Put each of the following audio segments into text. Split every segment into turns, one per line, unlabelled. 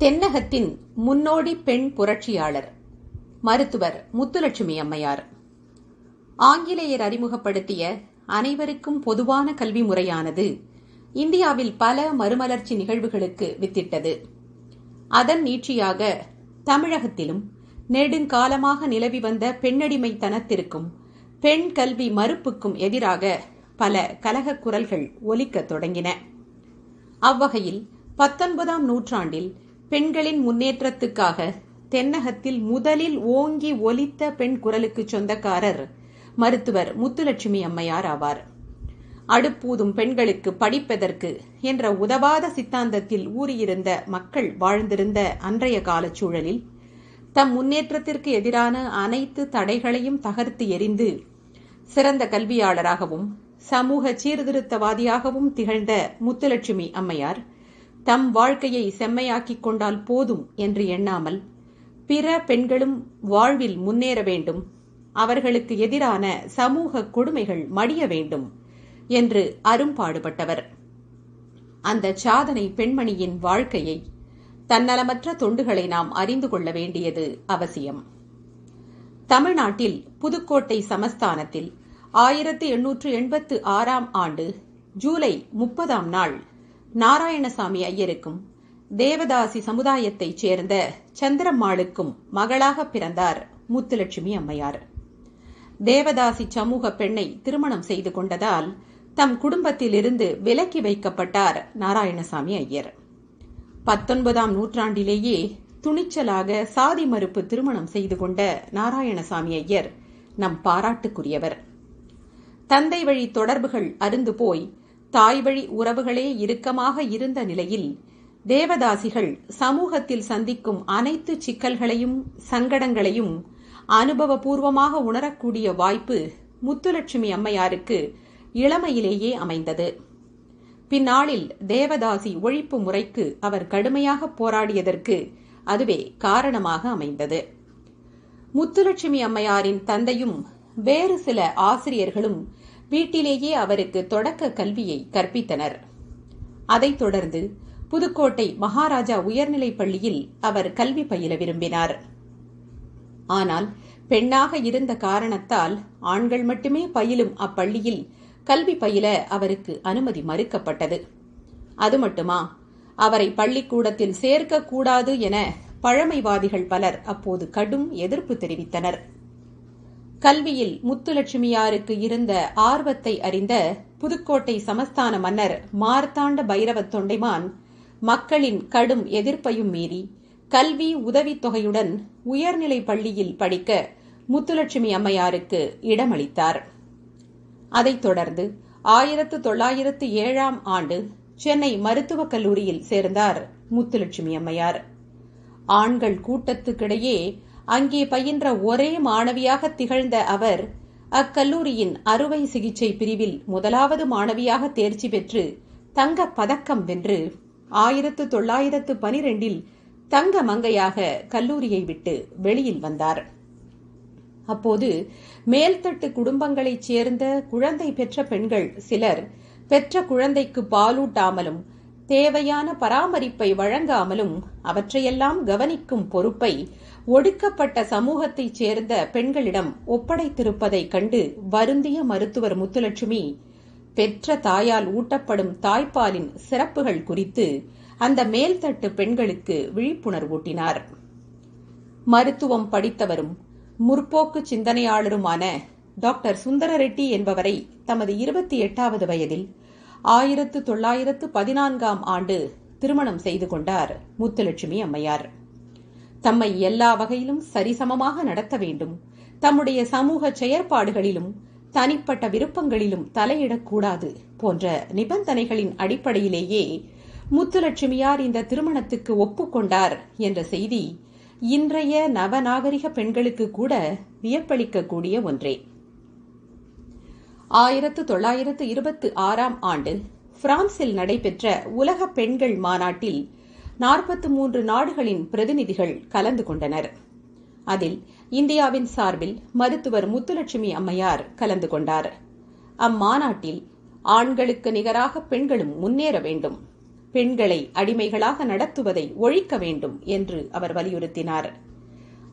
தென்னகத்தின் முன்னோடி பெண் புரட்சியாளர் மருத்துவர் முத்துலட்சுமி அம்மையார். ஆங்கிலேயர் அறிமுகப்படுத்திய அனைவருக்கும் பொதுவான கல்வி முறையானது இந்தியாவில் பல மறுமலர்ச்சி நிகழ்வுகளுக்கு வித்திட்டது. அதன் நீட்சியாக தமிழகத்திலும் நெடுங்காலமாக நிலவி வந்த பெண்ணடிமைத்தனத்திற்கும் பெண் கல்வி மறுப்புக்கும் எதிராக பல கலகக் குரல்கள் ஒலிக்கத் தொடங்கின. அவ்வகையில் பத்தொன்பதாம் நூற்றாண்டில் பெண்களின் முன்னேற்றத்துக்காக தென்னகத்தில் முதலில் ஓங்கி ஒலித்த பெண் குரலுக்கு சொந்தக்காரர் மருத்துவர் முத்துலட்சுமி அம்மையார் ஆவார். அடுப்பூதும் பெண்களுக்கு படிப்பதற்கு என்ற உதவாத சித்தாந்தத்தில் ஊறியிருந்த மக்கள் வாழ்ந்திருந்த அன்றைய காலச் சூழலில் தம் முன்னேற்றத்திற்கு எதிரான அனைத்து தடைகளையும் தகர்த்து எறிந்து சிறந்த கல்வியாளராகவும் சமூக சீர்திருத்தவாதியாகவும் திகழ்ந்த முத்துலட்சுமி அம்மையார் தம் வாழ்க்கையை செம்மையாக்கிக் கொண்டால் போதும் என்று எண்ணாமல் பிற பெண்களும் வாழ்வில் முன்னேற வேண்டும் அவர்களுக்கு எதிரான சமூக கொடுமைகள் மடிய வேண்டும் என்று அரும்பாடுபட்டவர் அந்த சாதனை பெண்மணியின் வாழ்க்கையை தன்னலமற்ற தொண்டுகளை நாம் அறிந்து கொள்ள வேண்டியது அவசியம். தமிழ்நாட்டில் புதுக்கோட்டை சமஸ்தானத்தில் ஆயிரத்தி எண்ணூற்று எண்பத்து ஆறாம் ஆண்டு ஜூலை முப்பதாம் நாள் நாராயணசாமி ஐயருக்கும் தேவதாசி சமுதாயத்தைச் சேர்ந்த சந்திரம்மாளுக்கும் மகளாக பிறந்தார் முத்துலட்சுமி அம்மையார். தேவதாசி சமூக பெண்ணை திருமணம் செய்து கொண்டதால் தம் குடும்பத்திலிருந்து விலக்கி வைக்கப்பட்டார் நாராயணசாமி ஐயர். பத்தொன்பதாம் நூற்றாண்டிலேயே துணிச்சலாக சாதி மறுப்பு திருமணம் செய்து கொண்ட நாராயணசாமி ஐயர் நம் பாராட்டுக்குரியவர். தந்தை வழி தொடர்புகள் அருந்து போய் தாய்வழி உறவுகளே இறுக்கமாக இருந்த நிலையில் தேவதாசிகள் சமூகத்தில் சந்திக்கும் அனைத்து சிக்கல்களையும் சங்கடங்களையும் அனுபவபூர்வமாக உணரக்கூடிய வாய்ப்பு முத்துலட்சுமி அம்மையாருக்கு இளமையிலேயே அமைந்தது. பின்னாளில் தேவதாசி ஒழிப்பு முறைக்கு அவர் கடுமையாக போராடியதற்கு அதுவே காரணமாக அமைந்தது. முத்துலட்சுமி அம்மையாரின் தந்தையும் வேறு சில ஆசிரியர்களும் வீட்டிலேயே அவருக்கு தொடக்க கல்வியை கற்பித்தனர். அதைத் தொடர்ந்து புதுக்கோட்டை மகாராஜா உயர்நிலைப் பள்ளியில் அவர் கல்வி பயில விரும்பினார். ஆனால் பெண்ணாக இருந்த காரணத்தால் ஆண்கள் மட்டுமே பயிலும் அப்பள்ளியில் கல்வி பயில அவருக்கு அனுமதி மறுக்கப்பட்டது. அது மட்டுமா அவரை பள்ளிக்கூடத்தில் சேர்க்கக்கூடாது என பழமைவாதிகள் பலர் அப்போது கடும் எதிர்ப்பு தெரிவித்தனர். கல்வியில் முத்துலட்சுமியாருக்கு இருந்த ஆர்வத்தை அறிந்த புதுக்கோட்டை சமஸ்தான மன்னர் மார்த்தாண்ட பைரவ தொண்டைமான் மக்களின் கடும் எதிர்ப்பையும் மீறி கல்வி உதவித்தொகையுடன் உயர்நிலை பள்ளியில் படிக்க முத்துலட்சுமி அம்மையாருக்கு இடமளித்தார். அதைத் தொடர்ந்து ஆயிரத்து தொள்ளாயிரத்து ஏழாம் ஆண்டு சென்னை மருத்துவக் கல்லூரியில் சேர்ந்தார் முத்துலட்சுமி அம்மையார். ஆண்கள் கூட்டத்துக்கிடையே அங்கே பயின்ற ஒரே மாணவியாக திகழ்ந்த அவர் அக்கல்லூரியின் அறுவை சிகிச்சை பிரிவில் முதலாவது மாணவியாக தேர்ச்சி பெற்று தங்க பதக்கம் வென்று ஆயிரத்து தொள்ளாயிரத்து பனிரெண்டில் தங்க மங்கையாக கல்லூரியை விட்டு வெளியில் வந்தார். அப்போது மேல்தட்டு குடும்பங்களைச் சேர்ந்த குழந்தை பெற்ற பெண்கள் சிலர் பெற்ற குழந்தைக்கு பாலூட்டாமலும் தேவையான பராமரிப்பை வழங்காமலும் அவற்றையெல்லாம் கவனிக்கும் பொறுப்பை ஒடுக்கப்பட்ட சமூகத்தைச் சேர்ந்த பெண்களிடம் ஒப்படைத்திருப்பதைக் கண்டு வருந்திய மருத்துவர் முத்துலட்சுமி பெற்ற தாயால் ஊட்டப்படும் தாய்ப்பாலின் சிறப்புகள் குறித்து அந்த மேல்தட்டு பெண்களுக்கு விழிப்புணர்வூட்டினார். மருத்துவம் படித்தவரும் முற்போக்கு சிந்தனையாளருமான டாக்டர் சுந்தர ரெட்டி என்பவரை தமது இருபத்தி எட்டாவது வயதில் ஆயிரத்து தொள்ளாயிரத்து பதினான்காம் ஆண்டு திருமணம் செய்து கொண்டார் முத்துலட்சுமி அம்மையார். தம்மை எல்லா வகையிலும் சரிசமமாக நடத்த வேண்டும். தம்முடைய சமூக செயற்பாடுகளிலும் தனிப்பட்ட விருப்பங்களிலும் தலையிடக்கூடாது போன்ற நிபந்தனைகளின் அடிப்படையிலேயே முத்துலட்சுமியார் இந்த திருமணத்துக்கு ஒப்புக்கொண்டார் என்ற செய்தி இன்றைய நவநாகரிக பெண்களுக்கு கூட வியப்பளிக்கக்கூடிய ஒன்றே. ஆயிரத்து தொள்ளாயிரத்து இருபத்தி ஆறாம் ஆண்டு பிரான்சில் நடைபெற்ற உலக பெண்கள் மாநாட்டில் நாற்பத்தி மூன்று நாடுகளின் பிரதிநிதிகள் கலந்து கொண்டனர். அதில் இந்தியாவின் சார்பில் மருத்துவர் முத்துலட்சுமி அம்மையார் கலந்து கொண்டார். அம்மாநாட்டில் ஆண்களுக்கு நிகராக பெண்களும் முன்னேற வேண்டும் பெண்களை அடிமைகளாக நடத்துவதை ஒழிக்க வேண்டும் என்று அவர் வலியுறுத்தினார்.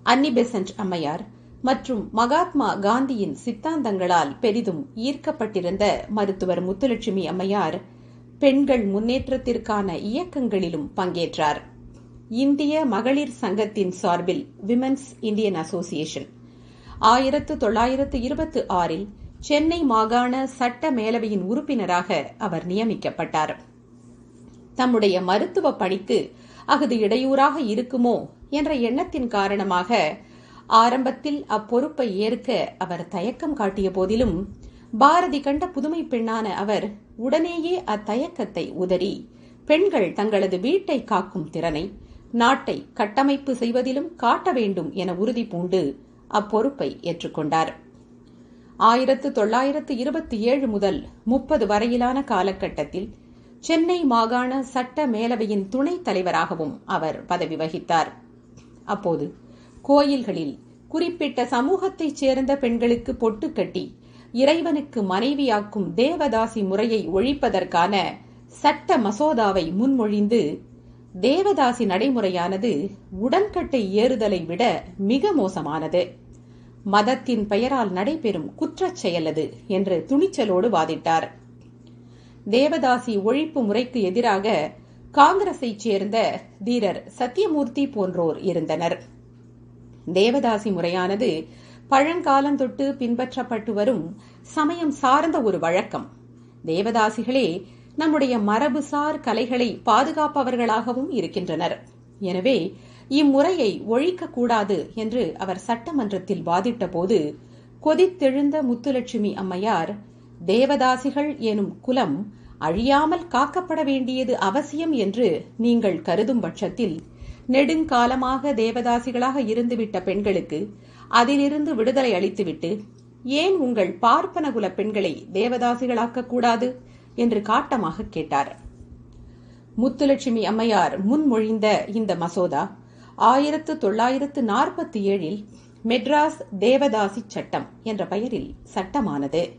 அன்னி பெசன்ட் அம்மையார் மற்றும் மகாத்மா காந்தியின் சித்தாந்தங்களால் பெரிதும் ஈர்க்கப்பட்டிருந்த மருத்துவர் முத்துலட்சுமி அம்மையார் பெண்கள் முன்னேற்றத்திற்கான இயக்கங்களிலும் பங்கேற்றார். இந்திய மகளிர் சங்கத்தின் சார்பில் விமென்ஸ் இந்தியன் அசோசியேஷன் ஆயிரத்து தொள்ளாயிரத்து இருபத்தி ஆறில் சென்னை மாகாண சட்ட மேலவையின் உறுப்பினராக அவர் நியமிக்கப்பட்டார். தம்முடைய மருத்துவ பணிக்கு அகுது இடையூறாக இருக்குமோ என்ற எண்ணத்தின் காரணமாக ஆரம்பத்தில் அப்பொறுப்பை ஏற்க அவர் தயக்கம் காட்டிய போதிலும் பாரதி கண்ட புதுமை பெண்ணான அவர் உடனேயே அத்தயக்கத்தை உதறி பெண்கள் தங்களது வீட்டை காக்கும் திறனை நாட்டை கட்டமைப்பு செய்வதிலும் காட்ட வேண்டும் என உறுதி பூண்டு அப்பொறுப்பை ஏற்றுக்கொண்டார். ஆயிரத்து தொள்ளாயிரத்து இருபத்தி ஏழு முதல் முப்பது வரையிலான காலகட்டத்தில் சென்னை மாகாண சட்ட மேலவையின் துணைத் தலைவராகவும் அவர் பதவி வகித்தார். அப்போது கோயில்களில் குறிப்பிட்ட சமூகத்தைச் சேர்ந்த பெண்களுக்கு பொட்டு கட்டி இறைவனுக்கு மனைவியாக்கும் தேவதாசி முறையை ஒழிப்பதற்கான சட்ட மசோதாவை முன்மொழிந்து தேவதாசி நடைமுறையானது உடன்கட்டை ஏறுதலை விட மிக மோசமானது. மதத்தின் பெயரால் நடைபெறும் குற்றச் செயல் அது என்று துணிச்சலோடு வாதிட்டார். தேவதாசி ஒழிப்பு முறைக்கு எதிராக காங்கிரஸைச் சேர்ந்த தீரர் சத்தியமூர்த்தி போன்றோர் இருந்தனர். தேவதாசி முறையானது பழங்காலந்தொட்டு பின்பற்றப்பட்டு வரும் சமயம் சார்ந்த ஒரு வழக்கம். தேவதாசிகளே நம்முடைய மரபுசார் கலைகளை பாதுகாப்பவர்களாகவும் இருக்கின்றனர். எனவே இம்முறையை ஒழிக்கக்கூடாது என்று அவர் சட்டமன்றத்தில் வாதிட்ட போது கொதித்தெழுந்த முத்துலட்சுமி அம்மையார் தேவதாசிகள் எனும் குலம் அழியாமல் காக்கப்பட வேண்டியது அவசியம் என்று நீங்கள் கருதும் பட்சத்தில் நெடுங்காலமாக தேவதாசிகளாக இருந்துவிட்ட பெண்களுக்கு அதிலிருந்து விடுதலை அளித்துவிட்டு ஏன் உங்கள் பார்ப்பனகுல பெண்களை தேவதாசிகளாக்க கூடாது? என்று காட்டமாக கேட்டார். முத்துலட்சுமி அம்மையார் முன்மொழிந்த இந்த மசோதா ஆயிரத்து தொள்ளாயிரத்து நாற்பத்தி ஏழில் மெட்ராஸ் தேவதாசி சட்டம் என்ற பெயரில் சட்டமானது.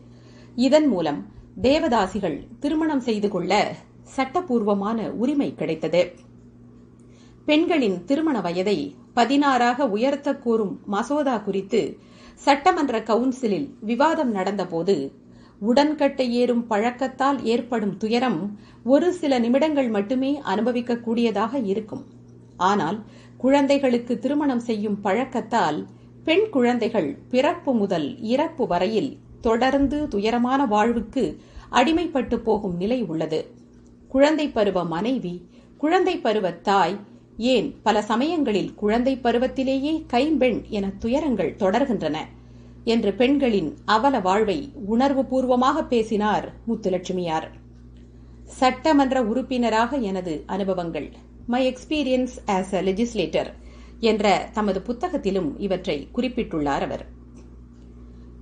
இதன் மூலம் தேவதாசிகள் திருமணம் செய்து கொள்ள சட்டப்பூர்வமான உரிமை கிடைத்தது. பெண்களின் திருமண வயதை பதினாறாக உயர்த்த கூறும் மசோதா குறித்து சட்டமன்ற கவுன்சிலில் விவாதம் நடந்தபோது உடன்கட்டை ஏறும் பழக்கத்தால் ஏற்படும் துயரம் ஒரு சில நிமிடங்கள் மட்டுமே அனுபவிக்கக்கூடியதாக இருக்கும். ஆனால் குழந்தைகளுக்கு திருமணம் செய்யும் பழக்கத்தால் பெண் குழந்தைகள் பிறப்பு முதல் இறப்பு வரையில் தொடர்ந்து துயரமான வாழ்வுக்கு அடிமைப்பட்டு போகும் நிலை உள்ளது. குழந்தை பருவ மனைவி குழந்தை பருவ தாய் ஏன் பல சமயங்களில் குழந்தை பருவத்திலேயே கைம்பெண் என துயரங்கள் தொடர்கின்றன என்று பெண்களின் அவல வாழ்வை உணர்வு பூர்வமாக பேசினார் முத்துலட்சுமியார். சட்டமன்ற உறுப்பினராக எனது அனுபவங்கள். My experience as a legislator என்ற தமது புத்தகத்திலும் இவற்றை குறிப்பிட்டுள்ளார் அவர்.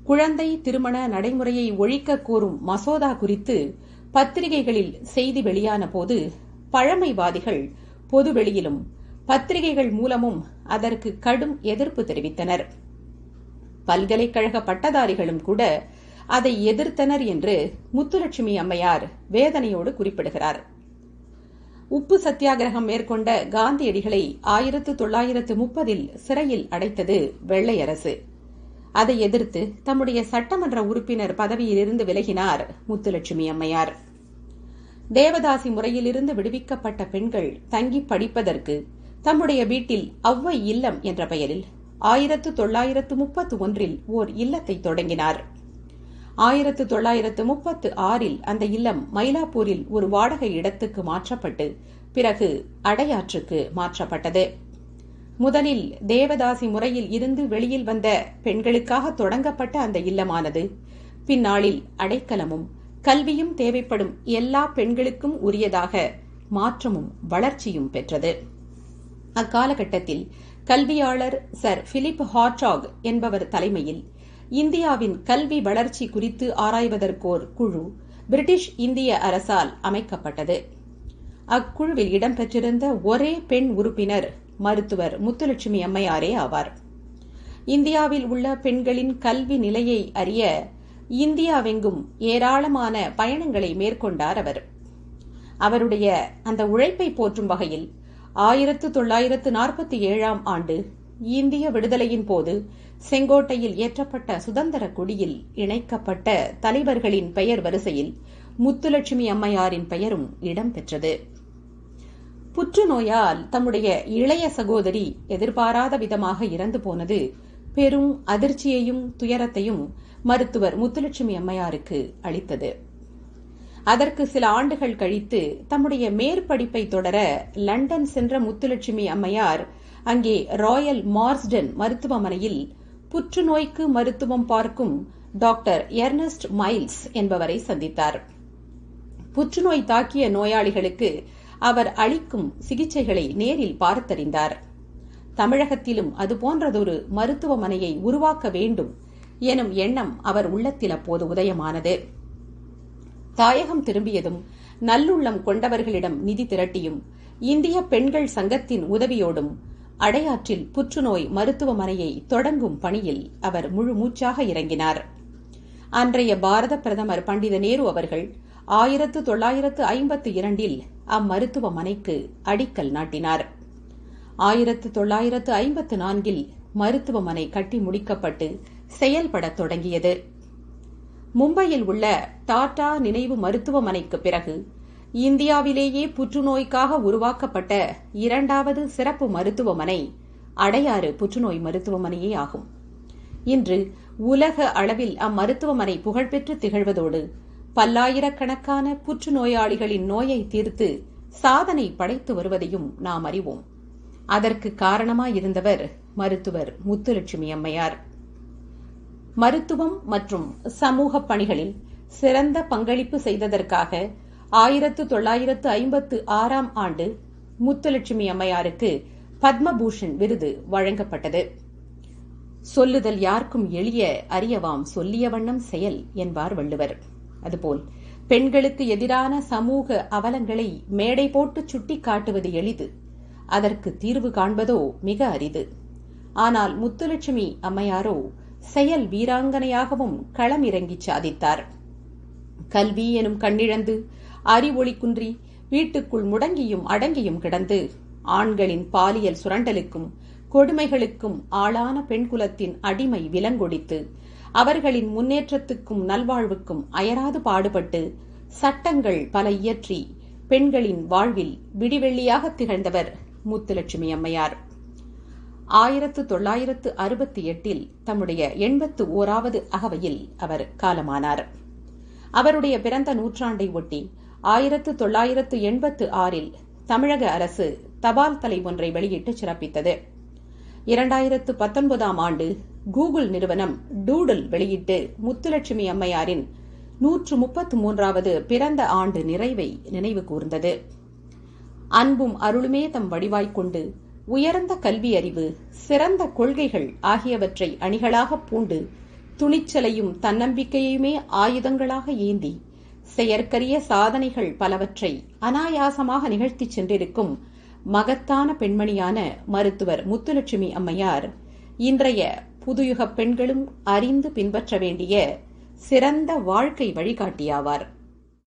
குழந்தை திருமண நடைமுறையை ஒழிக்க கோரும் மசோதா குறித்து பத்திரிகைகளில் செய்தி வெளியான போது பழமைவாதிகள் பொதுவெளியிலும் பத்திரிகைகள் மூலமும் அதற்கு கடும் எதிர்ப்பு தெரிவித்தனர். பல்கலைக்கழக பட்டதாரிகளும் கூட அதை எதிர்த்தனர் என்று முத்துலட்சுமி அம்மையார் வேதனையோடு குறிப்பிடுகிறார். உப்பு சத்தியாகிரகம் மேற்கொண்ட காந்தியடிகளை ஆயிரத்து தொள்ளாயிரத்து முப்பதில் சிறையில் அடைத்தது வெள்ளை அரசு அதை எதிர்த்து தம்முடைய சட்டமன்ற உறுப்பினர் பதவியிலிருந்து விலகினார் முத்துலட்சுமி அம்மையார். தேவதாசி முறையிலிருந்து விடுவிக்கப்பட்ட பெண்கள் தங்கி படிப்பதற்கு தம்முடைய வீட்டில் அவ்வை இல்லம் என்ற பெயரில் ஆயிரத்து தொள்ளாயிரத்து முப்பத்து ஒன்றில் ஓர் இல்லத்தை தொடங்கினார். ஆயிரத்து தொள்ளாயிரத்து முப்பத்து ஆறில் அந்த இல்லம் மயிலாப்பூரில் ஒரு வாடகை இடத்துக்கு மாற்றப்பட்டு பிறகு அடையாற்றுக்கு மாற்றப்பட்டது. முதலில் தேவதாசி முறையில் இருந்து வெளியில் வந்த பெண்களுக்காக தொடங்கப்பட்ட அந்த இல்லமானது பின்னாளில் அடைக்கலமும் கல்வியும் தேவைப்படும் எல்லா பெண்களுக்கும் உரியதாக மாற்றமும் வளர்ச்சியும் பெற்றது. அக்காலகட்டத்தில் கல்வியாளர் சர் பிலிப் ஹாட்ராக் என்பவர் தலைமையில் இந்தியாவின் கல்வி வளர்ச்சி குறித்து ஆராய்வதற்கோர் குழு பிரிட்டிஷ் இந்திய அரசால் அமைக்கப்பட்டது. அக்குழுவில் இடம்பெற்றிருந்த ஒரே பெண் உறுப்பினர் மருத்துவர் முத்துலட்சுமி அம்மையாரே ஆவார். இந்தியாவில் உள்ள பெண்களின் கல்வி நிலையை அறிய இந்தியாவெங்கும் ஏராளமான பயணங்களை மேற்கொண்டார் அவர். அவருடைய அந்த உழைப்பை போற்றும் வகையில் ஆயிரத்து தொள்ளாயிரத்து நாற்பத்தி ஏழாம் ஆண்டு இந்திய விடுதலையின் போது செங்கோட்டையில் ஏற்றப்பட்ட சுதந்திர கொடியில் இணைக்கப்பட்ட தலைவர்களின் பெயர் வரிசையில் முத்துலட்சுமி அம்மையாரின் பெயரும் இடம்பெற்றது புற்றுநோயால் தம்முடைய இளைய சகோதரி எதிர்பாராத விதமாக இறந்து போனது பெரும் அதிர்ச்சியையும் துயரத்தையும் மருத்துவர் முத்துலட்சுமி அம்மையாருக்கு அளித்தது. அதற்கு சில ஆண்டுகள் கழித்து தம்முடைய மேற்படிப்பை தொடர லண்டன் சென்ற முத்துலட்சுமி அம்மையார் அங்கே ராயல் மார்ஸ்டன் மருத்துவமனையில் புற்றுநோய்க்கு மருத்துவம் பார்க்கும் டாக்டர் எர்னஸ்ட் மைல்ஸ் என்பவரை சந்தித்தார். புற்றுநோய் தாக்கிய நோயாளிகளுக்கு அவர் அளிக்கும் சிகிச்சைகளை நேரில் பார்த்தறிந்தார். தமிழகத்திலும் அதுபோன்றதொரு மருத்துவமனையை உருவாக்க வேண்டும் எனும் எண்ணம் அவர் உள்ளத்தில் அப்போது உதயமானது. தாயகம் திரும்பியதும் நல்லுள்ளம் கொண்டவர்களிடம் நிதி திரட்டியும் இந்திய பெண்கள் சங்கத்தின் உதவியோடும் அடையாற்றில் புற்றுநோய் மருத்துவமனையை தொடங்கும் பணியில் அவர் முழு மூச்சாக இறங்கினார். அன்றைய பாரத பிரதமர் பண்டித நேரு அவர்கள் ஆயிரத்து தொள்ளாயிரத்து ஐம்பத்து இரண்டில் அம்மருத்துவமனைக்கு அடிக்கல் நாட்டினார். ஆயிரத்து தொள்ளாயிரத்து ஐம்பத்து நான்கில் மருத்துவமனை கட்டி முடிக்கப்பட்டு செயல்படத் தொடங்கியது. மும்பையில் உள்ள டாடா நினைவு மருத்துவமனைக்கு பிறகு இந்தியாவிலேயே புற்றுநோய்க்காக உருவாக்கப்பட்ட இரண்டாவது சிறப்பு மருத்துவமனை அடையாறு புற்றுநோய் மருத்துவமனையே ஆகும். இன்று உலக அளவில் அம்மருத்துவமனை புகழ்பெற்று திகழ்வதோடு பல்லாயிரக்கணக்கான புற்றுநோயாளிகளின் நோயை தீர்த்து சாதனை படைத்து வருவதையும் நாம் அறிவோம். அதற்கு காரணமாயிருந்தவர் மருத்துவர் முத்துலட்சுமி அம்மையார். மருத்துவம் மற்றும் சமூக பணிகளில் சிறந்த பங்களிப்பு செய்ததற்காக ஆயிரத்து தொள்ளாயிரத்து ஐம்பத்து ஆறாம் ஆண்டு முத்துலட்சுமி அம்மையாருக்கு பத்மபூஷன் விருது வழங்கப்பட்டது. சொல்லுதல் யாருக்கும் எளிய அறியவாம் சொல்லிய வண்ணம் செயல் என்பார் வள்ளுவர். அதுபோல் பெண்களுக்கு எதிரான சமூக அவலங்களை மேடை போட்டு சுட்டி காட்டுவது எளிது. அதற்கு தீர்வு காண்பதோ மிக அரிது. ஆனால் முத்துலட்சுமி அம்மையாரோ செயல் வீராங்கனையாகவும் களமிறங்கி சாதித்தார். கல்வி எனும் கண்ணிழந்து அறிவொளி குன்றி வீட்டுக்குள் முடங்கியும் அடங்கியும் கிடந்து ஆண்களின் பாலியல் சுரண்டலுக்கும் கொடுமைகளுக்கும் ஆளான பெண்குலத்தின் அடிமை விலங்கொடித்து அவர்களின் முன்னேற்றத்துக்கும் நல்வாழ்வுக்கும் அயராது பாடுபட்டு சட்டங்கள் பல இயற்றி பெண்களின் வாழ்வில் விடிவெள்ளியாக திகழ்ந்தவர் முத்துலட்சுமி அம்மையார். ஆயிரத்து தொள்ளாயிரத்து அறுபத்தி எட்டில் தம்முடைய எண்பத்து ஓராவது அகவையில் அவர் காலமானார். அவருடைய பிறந்த நூற்றாண்டை ஒட்டி ஆயிரத்து தொள்ளாயிரத்து எண்பத்து ஆறில் தமிழக அரசு தபால் தலை ஒன்றை வெளியிட்டு சிறப்பித்தது. இரண்டாயிரத்து பத்தொன்பதாம் ஆண்டு கூகுள் நிறுவனம் டூடல் வெளியிட்டு முத்துலட்சுமி அம்மையாரின் நூற்று முப்பத்து மூன்றாவது பிறந்த ஆண்டு நிறைவை நினைவு கூர்ந்தது. அன்பும் அருளுமே தம் வடிவாய்க் கொண்டு உயர்ந்த கல்வி அறிவு சிறந்த கொள்கைகள் ஆகியவற்றை அணிகளாகப் பூண்டு துணிச்சலையும் தன்னம்பிக்கையுமே ஆயுதங்களாக ஏந்தி செயற்கரிய சாதனைகள் பலவற்றை அனாயாசமாக நிகழ்த்திச் சென்றிருக்கும் மகத்தான பெண்மணியான மருத்துவர் முத்துலட்சுமி அம்மையார் இன்றைய புதுயுக பெண்களும் அறிந்து பின்பற்ற வேண்டிய சிறந்த வாழ்க்கை வழிகாட்டியாவார்.